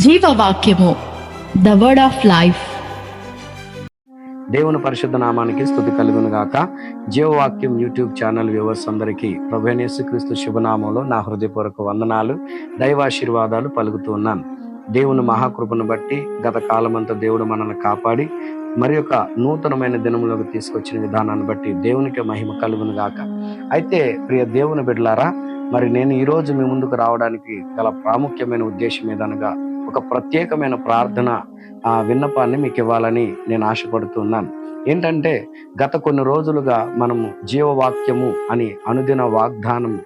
జీవవాక్యము the word of life దేవుని పరిశుద్ధ నామానికి స్థుతి కలుగును గాక. జీవవాక్యం యూట్యూబ్ ఛానల్ వ్యూవర్స్ అందరికీ క్రీస్తు శుభనామంలో నా హృదయపూర్వక వందనాలు దైవాశీర్వాదాలు పలుకుతూ ఉన్నాను. దేవుని మహాకృపను బట్టి గత కాలమంతా దేవుడు మనల్ని కాపాడి మరి యొక్క నూతనమైన దినములోకి తీసుకొచ్చిన విధానాన్ని బట్టి దేవునికి మహిమ కలుగును గాక. అయితే ప్రియ దేవుని బిడ్డలారా మరి నేను ఈరోజు మీ ముందుకు రావడానికి గల ప్రాముఖ్యమైన ఉద్దేశం ఏదనగా ఒక ప్రత్యేకమైన ప్రార్థన ఆ విన్నపాన్ని మీకు ఇవ్వాలని నేను ఆశపడుతున్నాను. ఏంటంటే గత కొన్ని రోజులుగా మనము జీవవాక్యము అని అనుదిన వాగ్దానము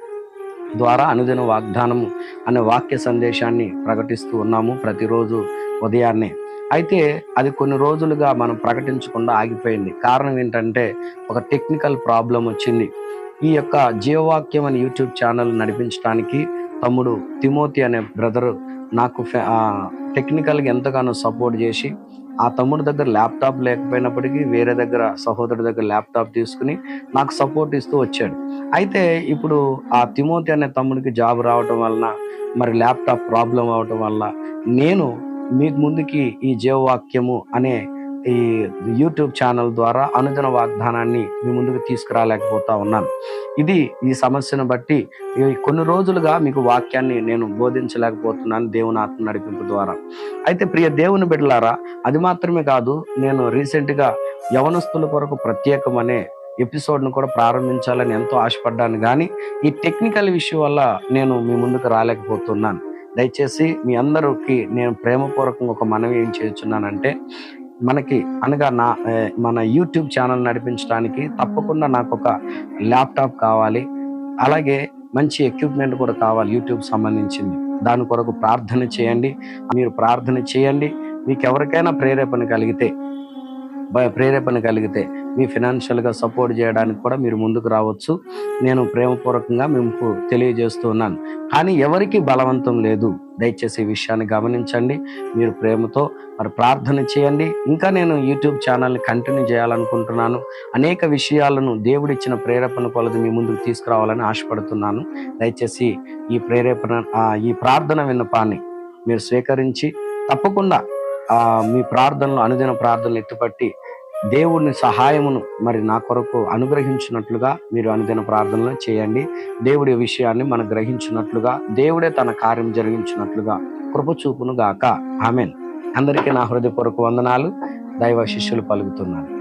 ద్వారా అనుదిన వాగ్దానము అనే వాక్య సందేశాన్ని ప్రకటిస్తూ ఉన్నాము ప్రతిరోజు ఉదయాన్నే. అయితే అది కొన్ని రోజులుగా మనం ప్రకటించకుండా ఆగిపోయింది. కారణం ఏంటంటే ఒక టెక్నికల్ ప్రాబ్లం వచ్చింది. ఈ యొక్క జీవవాక్యం అనే యూట్యూబ్ ఛానల్ నడిపించడానికి తమ్ముడు తిమోతి అనే బ్రదర్ నాకు టెక్నికల్గా ఎంతగానో సపోర్ట్ చేసి ఆ తమ్ముడి దగ్గర ల్యాప్టాప్ లేకపోయినప్పటికీ వేరే దగ్గర సహోదరుడి దగ్గర ల్యాప్టాప్ తీసుకుని నాకు సపోర్ట్ ఇస్తూ వచ్చాడు. అయితే ఇప్పుడు ఆ తిమోతి అనే తమ్ముడికి జాబ్ రావటం వలన మరి ల్యాప్టాప్ ప్రాబ్లం అవటం వల్ల నేను మీకు ముందుకి ఈ జీవవాక్యము అనే ఈ యూట్యూబ్ ఛానల్ ద్వారా అనుదిన వాగ్దానాన్ని మీ ముందుకు తీసుకురాలేకపోతా ఉన్నాను. ఇది ఈ సమస్యను బట్టి కొన్ని రోజులుగా మీకు వాక్యాన్ని నేను బోధించలేకపోతున్నాను దేవుని ఆత్మ నడిపింపు ద్వారా. అయితే ప్రియ దేవుని బిడ్డలారా అది మాత్రమే కాదు నేను రీసెంట్గా యవనస్తుల కొరకు ప్రత్యేకమనే ఎపిసోడ్ను కూడా ప్రారంభించాలని ఎంతో ఆశపడ్డాను. కానీ ఈ టెక్నికల్ విషయం వల్ల నేను మీ ముందుకు రాలేకపోతున్నాను. దయచేసి మీ అందరికి నేను ప్రేమపూర్వకంగా ఒక మనవి ఏం చేస్తున్నానంటే మనకి అనగా నా మన యూట్యూబ్ ఛానల్ నడిపించడానికి తప్పకుండా నాకు ఒక ల్యాప్టాప్ కావాలి. అలాగే మంచి ఎక్విప్మెంట్ కూడా కావాలి యూట్యూబ్ సంబంధించింది. దాని కొరకు ప్రార్థన చేయండి. మీరు ప్రార్థన చేయండి. మీకు ఎవరికైనా ప్రేరేపణ కలిగితే ప్రేరేపణ కలిగితే మీ ఫినాన్షియల్గా సపోర్ట్ చేయడానికి కూడా మీరు ముందుకు రావచ్చు. నేను ప్రేమపూర్వకంగా మీకు తెలియజేస్తూ ఉన్నాను కానీ ఎవరికి బలవంతం లేదు. దయచేసి ఈ విషయాన్ని గమనించండి. మీరు ప్రేమతో మరి ప్రార్థన చేయండి. ఇంకా నేను యూట్యూబ్ ఛానల్ని కంటిన్యూ చేయాలనుకుంటున్నాను. అనేక విషయాలను దేవుడిచ్చిన ప్రేరేపణ కొలది మీ ముందుకు తీసుకురావాలని ఆశపడుతున్నాను. దయచేసి ఈ ప్రేరేపణ ఈ ప్రార్థన విన్నపాన్ని మీరు స్వీకరించి తప్పకుండా మీ ప్రార్థనలు అనుదిన ప్రార్థనలు ఎత్తుపట్టి దేవుని సహాయమును మరి నా కొరకు అనుగ్రహించినట్లుగా మీరు అనుదిన ప్రార్థనలు చేయండి. దేవుడి విషయాన్ని మనం గ్రహించినట్లుగా దేవుడే తన కార్యం జరిగించినట్లుగా కృప చూపును గాక. ఆమెన్. అందరికీ నా హృదయపూర్వక వందనాలు. దైవ శిష్యులు పలుకుతున్నాను